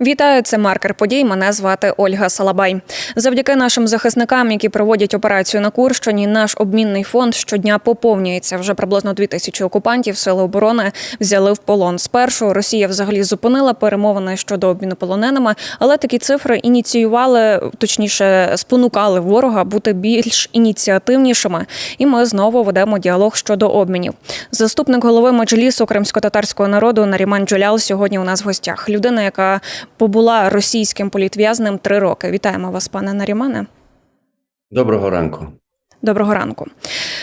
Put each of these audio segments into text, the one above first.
Вітаю, це маркер подій. Мене звати Ольга Салабай. Завдяки нашим захисникам, які проводять операцію на Курщині, наш обмінний фонд щодня поповнюється. Вже приблизно дві тисячі окупантів сили оборони взяли в полон. Спершу Росія взагалі зупинила перемовини щодо обміну полоненими, але такі цифри ініціювали, точніше, спонукали ворога бути більш ініціативнішими. І ми знову ведемо діалог щодо обмінів. Заступник голови меджлісу кримсько-татарського народу Наріман Джулял сьогодні у нас в гостях. Людина, яка побула російським політв'язнем три роки. Вітаємо вас, пане Нарімане. Доброго ранку. Доброго ранку.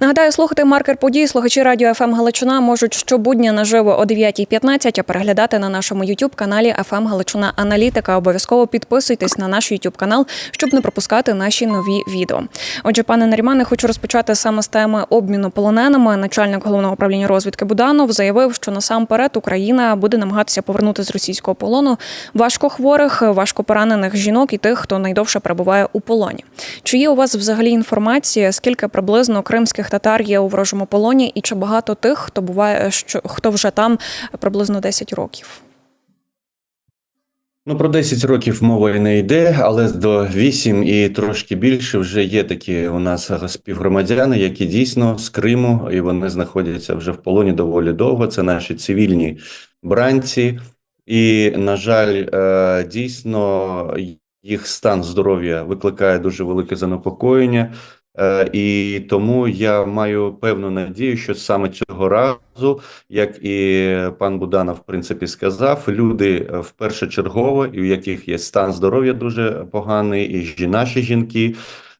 Нагадаю, слухати маркер подій. Слухачі радіо ФМ Галичина можуть щобудня наживо о 9.15, а переглядати на нашому youtube каналі ФМ Галичина Аналітика. Обов'язково підписуйтесь на наш youtube канал, щоб не пропускати наші нові відео. Отже, пане Нарімане, хочу розпочати саме з теми обміну полоненими. Начальник головного управління розвідки Буданов заявив, що насамперед Україна буде намагатися повернути з російського полону важкохворих, важкопоранених жінок і тих, хто найдовше перебуває у полоні. Чи є у вас взагалі інформація, скільки приблизно кримських татар є у ворожому полоні, і чи багато тих, хто буває, що хто вже там приблизно 10 років? Ну, про 10 років мова і не йде, але до 8 і трошки більше вже є такі у нас співгромадяни, які дійсно з Криму, і вони знаходяться вже в полоні доволі довго. Це наші цивільні бранці, і, на жаль, е, дійсно їх стан здоров'я викликає дуже велике занепокоєння. Е, І тому я маю певну надію, що саме цього разу, як і пан Буданов, в принципі, сказав, люди в впершочергово, і у яких є стан здоров'я дуже поганий, і наші жінки,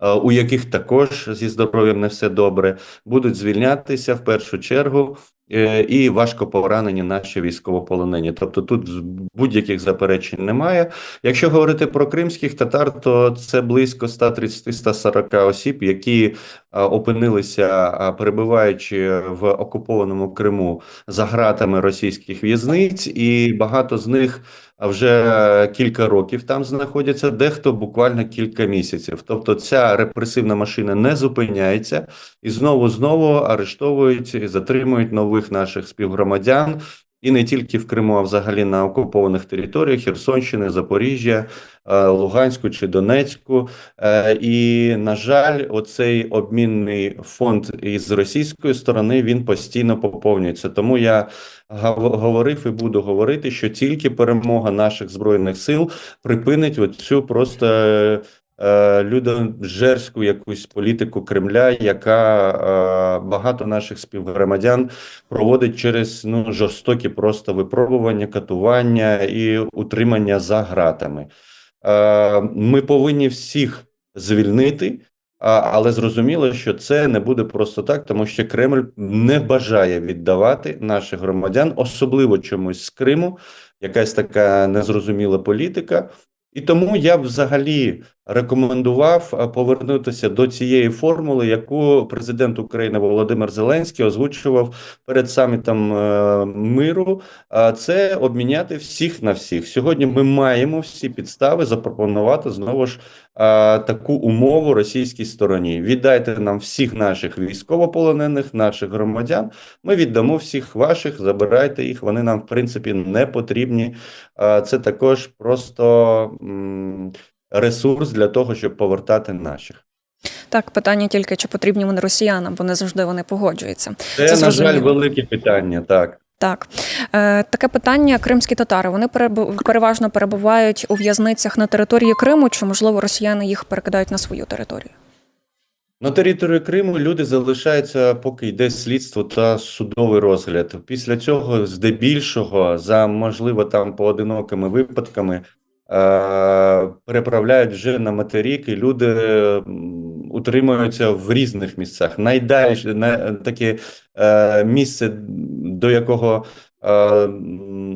е, у яких також зі здоров'ям не все добре, будуть звільнятися в першу чергу. Е, І важко поранені наші військовополонені. Тобто тут будь-яких заперечень немає. Якщо говорити про кримських татар, то це близько 130-140 осіб, які опинилися, перебуваючи в окупованому Криму за ґратами російських в'язниць, і багато з них вже кілька років там знаходяться, дехто буквально кілька місяців. Тобто ця репресивна машина не зупиняється і знову знову арештовують і затримують нових наших співгромадян. І не тільки в Криму, а взагалі на окупованих територіях Херсонщини, Запоріжжя, е, Луганську чи Донецьку. Е, І, на жаль, оцей обмінний фонд із російської сторони він постійно поповнюється. Тому я говорив і буду говорити, що тільки перемога наших збройних сил припинить оцю просто. Е, Людожерську якусь політику Кремля, яка е, багато наших співгромадян проводить через ну жорстокі просто випробування, катування і утримання за ґратами. Е, Ми повинні всіх звільнити, але зрозуміло, що це не буде просто так, тому що Кремль не бажає віддавати наших громадян, особливо чомусь з Криму, якась така незрозуміла політика. І тому я взагалі рекомендував е, повернутися до цієї формули, яку президент України Володимир Зеленський озвучував перед самітом е, миру. А це обміняти всіх на всіх. Сьогодні ми маємо всі підстави запропонувати знову ж таку умову російській стороні. Віддайте нам всіх наших військовополонених, наших громадян. Ми віддамо всіх ваших, забирайте їх. Вони нам в принципі не потрібні. Це також просто ресурс для того, щоб повертати наших. Так, питання тільки чи потрібні вони росіянам, бо не завжди вони погоджуються. Це, Це на жаль, велике питання. Так. Так, е, таке питання: кримські татари вони переважно перебувають у в'язницях на території Криму, чи можливо росіяни їх перекидають на свою територію? На території Криму люди залишаються, поки йде слідство та судовий розгляд. Після цього, здебільшого, за можливо там поодинокими випадками, переправляють вже на материк, і люди утримуються в різних місцях. Найдальше на таке е- місце, до якого е-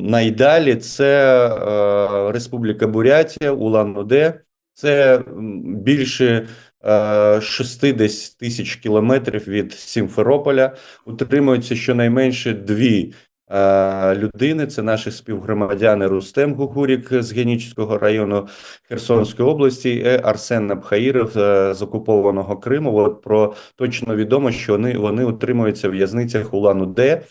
найдалі, це е- Республіка Бурятія, Улан-Удэ. Це більше е, 60 тисяч кілометрів від Сімферополя. Утримуються щонайменше дві е, людини. Це наші співгромадяни Рустем Гугурік з Генічського району Херсонської області, Арсен Набхаїров е, з окупованого Криму. От про точно відомо, що вони, вони утримуються в в'язницях Улан-Удэ.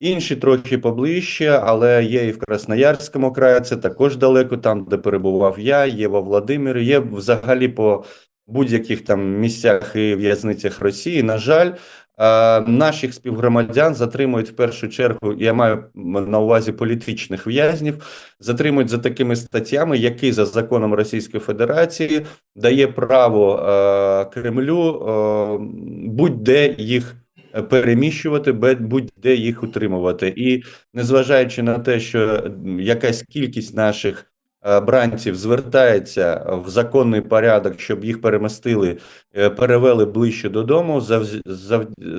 Інші трохи поближче, але є і в Красноярському краї, це також далеко, там, де перебував я, є во Владимирі, є взагалі по будь-яких там місцях і в'язницях Росії. На жаль, е, наших співгромадян затримують в першу чергу, я маю на увазі політичних в'язнів, затримують за такими статтями, які за законом Російської Федерації дає право е, Кремлю е, будь-де їх переміщувати, будь-де їх утримувати. І незважаючи на те, що якась кількість наших е, бранців звертається в законний порядок, щоб їх перемістили, е, перевели ближче додому,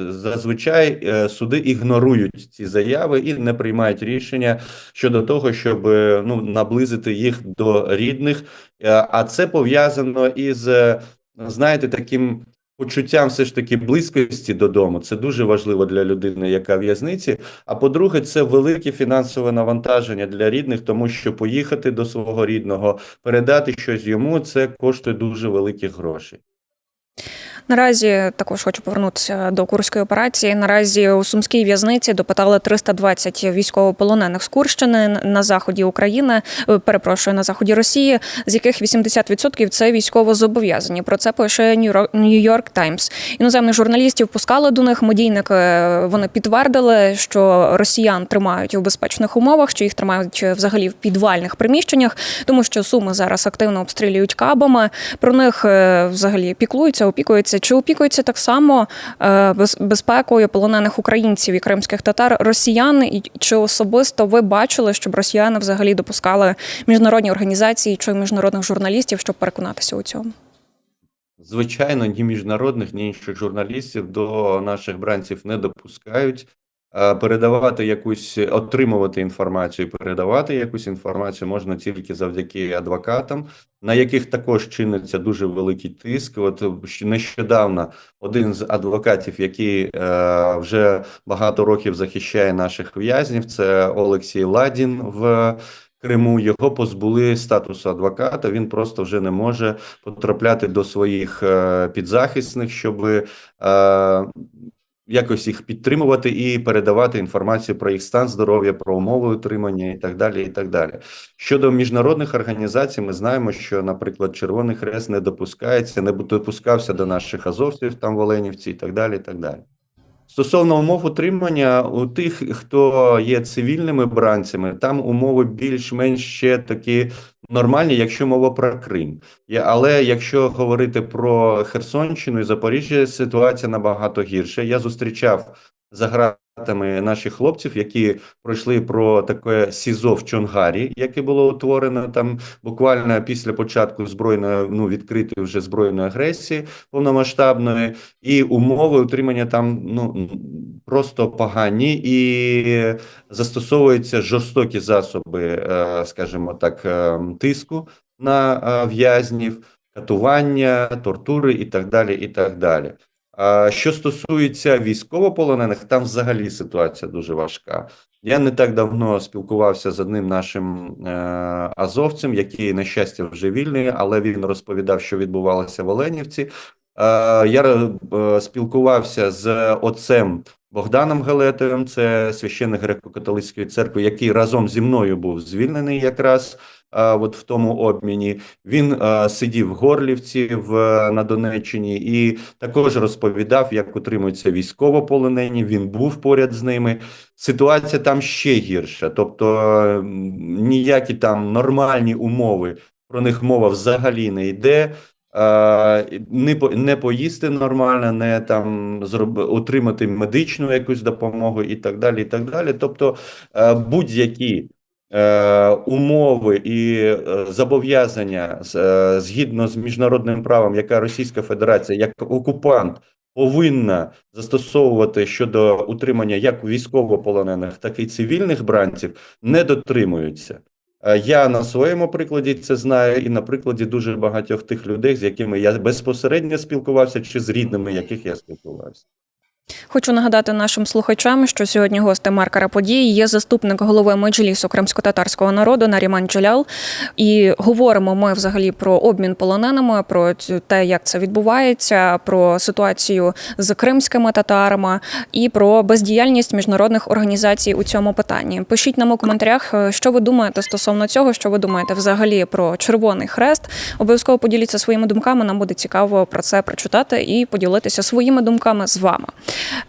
зазвичай е, суди ігнорують ці заяви і не приймають рішення щодо того, щоб е, ну, наблизити їх до рідних. Е, А це пов'язано із, е, знаєте, таким почуттям все ж таки близькості додому. Це дуже важливо для людини, яка в в'язниці. А по-друге, це велике фінансове навантаження для рідних, тому що поїхати до свого рідного, передати щось йому, це коштує дуже великих грошей. Наразі також хочу повернутися до курської операції. Наразі у сумській в'язниці допитали 320 військовополонених з Курщини на заході України. е, Перепрошую на заході Росії, з яких 80% – це військовозобов'язані. Про це пише Нью-Йорк Таймс. Іноземних журналістів пускали до них. Медійники е, вони підтвердили, що росіян тримають у безпечних умовах, що їх тримають е, взагалі в підвальних приміщеннях, тому що суми зараз активно обстрілюють кабами. Про них взагалі піклуються, опікуються. Чи опікується так само е, без- безпекою полонених українців і кримських татар росіян? І чи особисто ви бачили, щоб росіяни взагалі допускали міжнародні організації чи міжнародних журналістів, щоб переконатися у цьому? Звичайно, ні міжнародних, ні інших журналістів до наших бранців не допускають. Е, Передавати якусь, отримувати інформацію, передавати якусь інформацію можна тільки завдяки адвокатам, на яких також чиниться дуже великий тиск. От нещодавно один з адвокатів, який е, вже багато років захищає наших в'язнів, це Олексій Ладін в Криму. Його позбули статусу адвоката. Він просто вже не може потрапляти до своїх е, підзахисних, щоб е, якось їх підтримувати і передавати інформацію про їх стан здоров'я, про умови утримання і так далі. І так далі. Щодо міжнародних організацій, ми знаємо, що, наприклад, Червоний Хрест не допускається, не допускався до наших азовців там в Оленівці і так далі. І так далі. Стосовно умов утримання, у тих, хто є цивільними бранцями, там умови більш-менш ще такі нормальні, якщо мова про Крим. Але якщо говорити про Херсонщину і Запоріжжя, ситуація набагато гірша. Я зустрічав за гратами наших хлопців, які пройшли про таке СІЗО в Чонгарі, яке було утворено там буквально після початку збройної, ну відкритої вже збройної агресії повномасштабної, і умови утримання там ну просто погані і застосовуються жорстокі засоби, е, скажімо так, е, тиску на е, в'язнів, катування, тортури і так далі. І так далі. Що стосується військовополонених, там взагалі ситуація дуже важка. Я не так давно спілкувався з одним нашим е, азовцем, який, на щастя, вже вільний, але він розповідав, що відбувалося в Оленівці. Е, я е, спілкувався з отцем Богданом Галетовим, це священник греко-католицької церкви, який разом зі мною був звільнений якраз е, от в тому обміні. Він е, сидів в Горлівці в, на Донеччині і також розповідав, як утримуються військовополонені. Він був поряд з ними. Ситуація там ще гірша, тобто ніякі там нормальні умови. Про них мова взагалі не йде. Е, Не по не поїсти нормально, не там зроб, отримати медичну якусь допомогу і так далі. і так далі. Тобто е, будь-які е, умови і е, зобов'язання згідно з міжнародним правом, яка Російська Федерація як окупант повинна застосовувати щодо утримання як військовополонених, так і цивільних бранців, не дотримуються. Е, Я на своєму прикладі це знаю, і на прикладі дуже багатьох тих людей, з якими я безпосередньо спілкувався, чи з рідними, яких я спілкувався. Хочу нагадати нашим слухачам, що сьогодні гостем маркера події є заступник голови меджлісу кримсько-татарського народу Наріман Джалял. І говоримо ми взагалі про обмін полоненими, про те, як це відбувається, про ситуацію з кримськими татарами і про бездіяльність міжнародних організацій у цьому питанні. Пишіть нам у коментарях, е, що ви думаєте стосовно цього, що ви думаєте взагалі про Червоний Хрест. Обов'язково поділіться своїми думками. Нам буде цікаво про це прочитати і поділитися своїми думками з вами.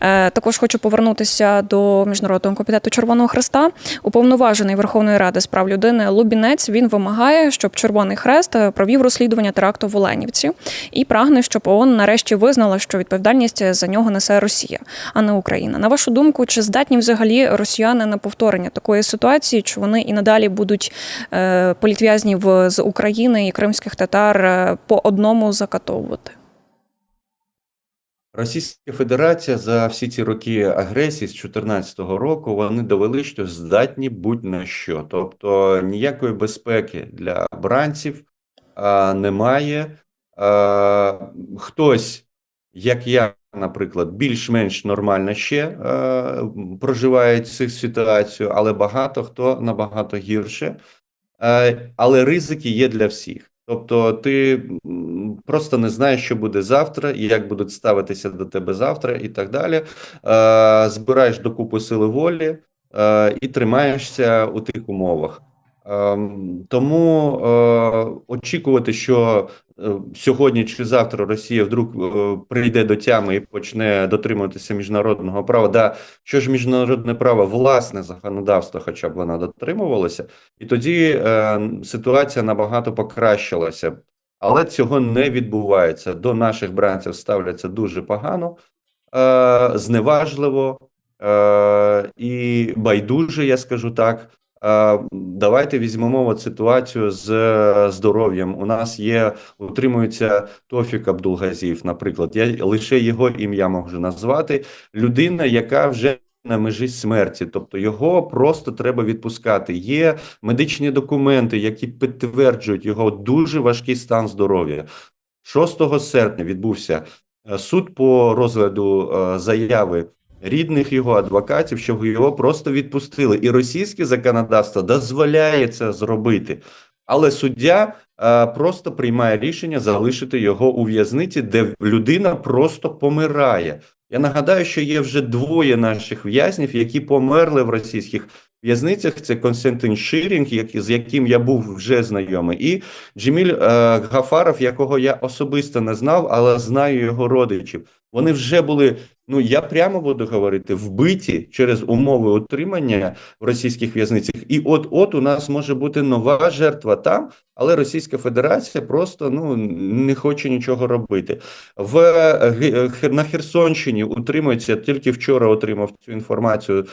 Е, Також хочу повернутися до міжнародного комітету Червоного Хреста. Уповноважений Верховної Ради з прав людини Лубінець він вимагає, щоб Червоний Хрест е, провів розслідування теракту в Оленівці і прагне, щоб ООН нарешті визнала, що відповідальність за нього несе Росія, а не Україна. На вашу думку, чи здатні взагалі росіяни на повторення такої ситуації? Чи вони і надалі будуть е, політв'язнів з України і кримських татар по одному закатовувати? Російська Федерація за всі ці роки агресії з 2014 року вони довели, що здатні будь-на що. Тобто ніякої безпеки для бранців а, немає. А, хтось, як я, наприклад, більш-менш нормально ще а, проживає цю ситуацію, але багато хто набагато гірше. Е, Але ризики є для всіх. Тобто, ти просто не знаєш, що буде завтра, як будуть ставитися до тебе завтра, і так далі. Е, Збираєш докупу сили волі е, і тримаєшся у тих умовах. Ем, Тому е, очікувати, що е, сьогодні чи завтра Росія вдруг е, прийде до тями і почне дотримуватися міжнародного права. Да, що ж міжнародне право, власне законодавство, хоча б вона дотримувалася, і тоді ситуація набагато покращилася. Але цього не відбувається. До наших бранців ставляться дуже погано, зневажливо і байдуже, я скажу так. Е, Давайте візьмемо от ситуацію з е, здоров'ям. У нас є, утримується Тофік Абдулгазів, наприклад. Я лише його ім'я можу назвати. Людина, яка вже на межі смерті, тобто його просто треба відпускати. Є медичні документи, які підтверджують його дуже важкий стан здоров'я. 6 серпня відбувся е, суд по розгляду заяви рідних його адвокатів, щоб його просто відпустили. І російське законодавство дозволяє це зробити. Але суддя е, просто приймає рішення залишити його у в'язниці, де людина просто помирає. Я нагадаю, що є вже двоє наших в'язнів, які померли в російських в'язницях. Це Константин Ширінг, як, з яким я був вже знайомий, і Джеміль е, Гафаров, якого я особисто не знав, але знаю його родичів. Вони вже були, ну я прямо буду говорити, вбиті через умови утримання в російських в'язницях. І от от у нас може бути нова жертва там, але Російська Федерація просто ну не хоче нічого робити. В е, на Херсонщині утримується тільки вчора отримав цю інформацію е,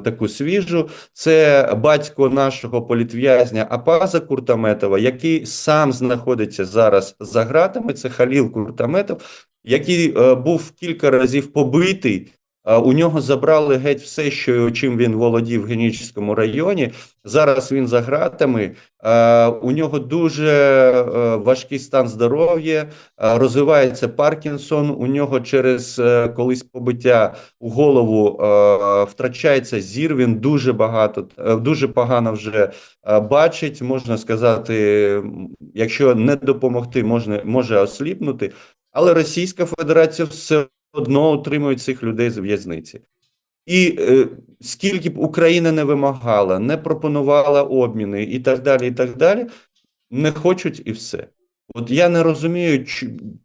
таку свіжу. Це батько нашого політв'язня Апаза Куртаметова, який сам знаходиться зараз за ґратами. Це Халіл Куртаметов, який е, був кілька разів побитий. У нього забрали геть все, що чим він володів в Генічському районі. Зараз він за ґратами. Е, У нього дуже е, важкий стан здоров'я, розвивається Паркінсон. У нього через е, колись побиття у голову втрачається зір. Він дуже багато, е, дуже погано вже бачить. Можна сказати, якщо не допомогти, можна може осліпнути. Але Російська Федерація все одно утримує цих людей з в'язниці. І е, скільки б Україна не вимагала, не пропонувала обміни і так далі, і так далі, не хочуть і все. От я не розумію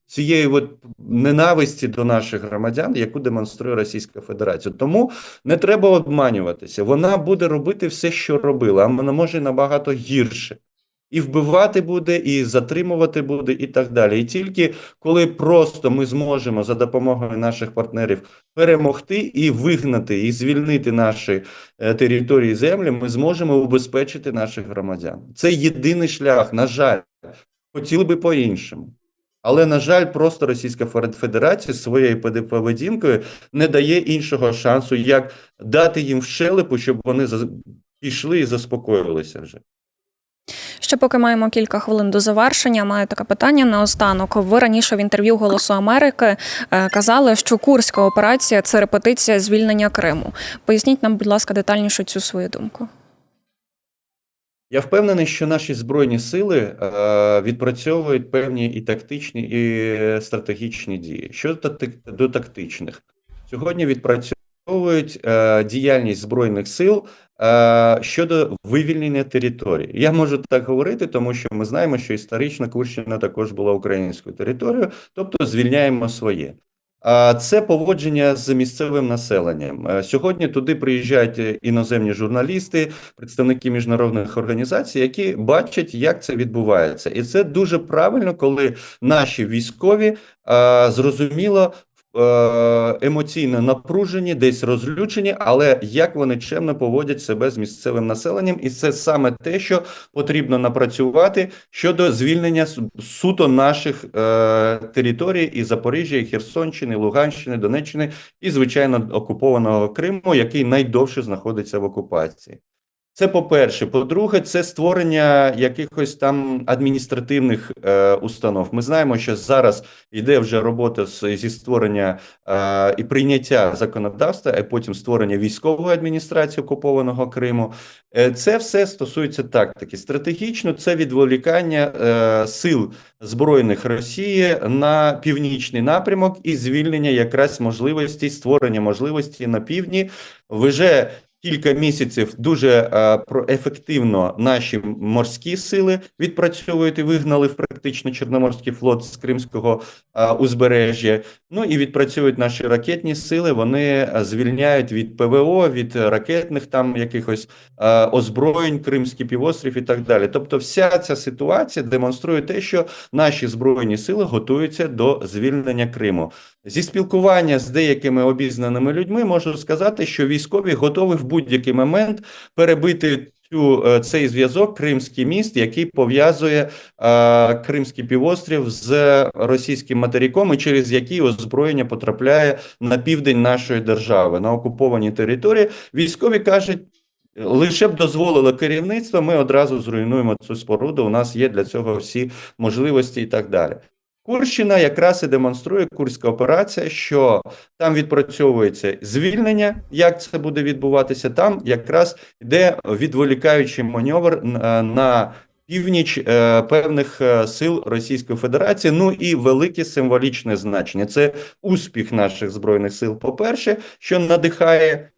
цієї от ненависті до наших громадян, яку демонструє Російська Федерація. Тому не треба обманюватися. Вона буде робити все, що робила, а вона може набагато гірше. І вбивати буде, і затримувати буде, і так далі. І тільки коли просто ми зможемо за допомогою наших партнерів перемогти і вигнати, і звільнити наші е, території землі, ми зможемо убезпечити наших громадян. Це єдиний шлях, на жаль. Хотіли би по-іншому. Але, на жаль, просто Російська Федерація своєю повед- поведінкою не дає іншого шансу, як дати їм в щелепу, щоб вони пішли і заспокоїлися вже. Ще поки маємо кілька хвилин до завершення, маю таке питання наостанок. Ви раніше в інтерв'ю Голосу Америки е, казали, що курська операція це репетиція звільнення Криму. Поясніть нам, будь ласка, детальніше цю свою думку. Я впевнений, що наші збройні сили е, відпрацьовують певні і тактичні, і стратегічні дії. Щодо до тактичних, сьогодні відпрацьовують е, діяльність збройних сил е, щодо вивільнення території. Я можу так говорити, тому що ми знаємо, що історично Курщина також була українською територією, тобто звільняємо своє. А Це поводження з місцевим населенням. Е, Сьогодні туди приїжджають е, іноземні журналісти, представники міжнародних організацій, які бачать, як це відбувається, і це дуже правильно, коли наші військові зрозуміло емоційно напружені, десь розлючені, але як вони чемно поводять себе з місцевим населенням, і це саме те, що потрібно напрацювати щодо звільнення суто наших е, територій і Запоріжжя, і Херсонщини, Луганщини, Донеччини і звичайно окупованого Криму, який найдовше знаходиться в окупації. Це по-перше. По-друге, це створення якихось там адміністративних е, установ. Ми знаємо, що зараз йде вже робота з, зі створення е, і прийняття законодавства, а потім створення військової адміністрації окупованого Криму. Е, це все стосується тактики. Стратегічно це відволікання е, сил збройних Росії на північний напрямок і звільнення якраз можливості створення можливості на півдні. Вже кілька місяців дуже е, ефективно наші морські сили відпрацьовують і вигнали в практично Чорноморський флот з Кримського е, узбережжя. Ну і відпрацюють наші ракетні сили. Вони е, звільняють від ПВО, від ракетних там якихось озброєнь, Кримський півострів і так далі. Тобто, вся ця ситуація демонструє те, що наші збройні сили готуються до звільнення Криму. Зі спілкування з деякими обізнаними людьми можу сказати, що військові готові в будь-який момент перебити цю е, цей зв'язок Кримський міст, який пов'язує е, Кримський півострів з російським материком, і через який озброєння потрапляє на південь нашої держави на окуповані території. Військові кажуть. Лише б дозволило керівництво, ми одразу зруйнуємо цю споруду. У нас є для цього всі можливості і так далі. Курщина якраз і демонструє курська операція, що там відпрацьовується звільнення, як це буде відбуватися. Там якраз йде відволікаючий маневр на північ е, певних е, сил Російської Федерації. Ну і велике символічне значення. Це успіх наших збройних сил. По перше, що надихає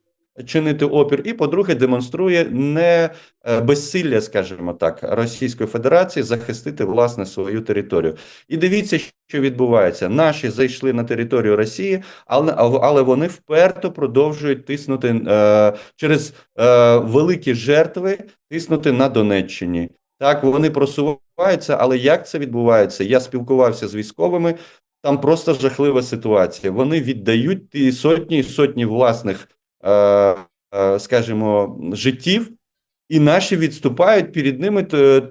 чинити опір, і по-друге, демонструє не е, безсилля, скажімо так, Російської Федерації захистити власне свою територію. І дивіться, що відбувається. Наші зайшли на територію Росії, але але вони вперто продовжують тиснути е, через е, великі жертви, тиснути на Донеччині. Так вони просуваються, але як це відбувається? Я спілкувався з військовими. Там просто жахлива ситуація. Вони віддають ті сотні і сотні власних скажімо, життів, і наші відступають перед ними е,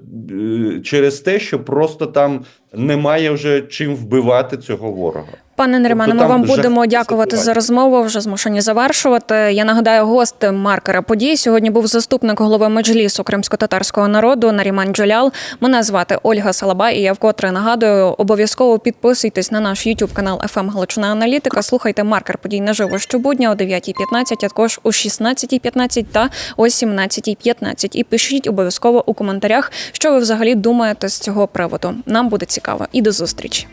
через те, що просто там немає вже чим вбивати цього ворога. Пане Неримане, ми вам будемо дякувати ситуація. за розмову. Вже змушені завершувати. Я нагадаю, гост маркера подій сьогодні був заступник голови меджлісу кримсько-татарського народу Наріман Джолял. Мене звати Ольга Салаба, і я вкотре нагадую, обов'язково підписуйтесь на наш YouTube канал FM Галичина Аналітика. Слухайте маркер подій наживо щобудня о 9.15, а також о 16.15 та о 17.15. І пишіть обов'язково у коментарях, що ви взагалі думаєте з цього приводу. Нам буде цікаво. І до зустрічі.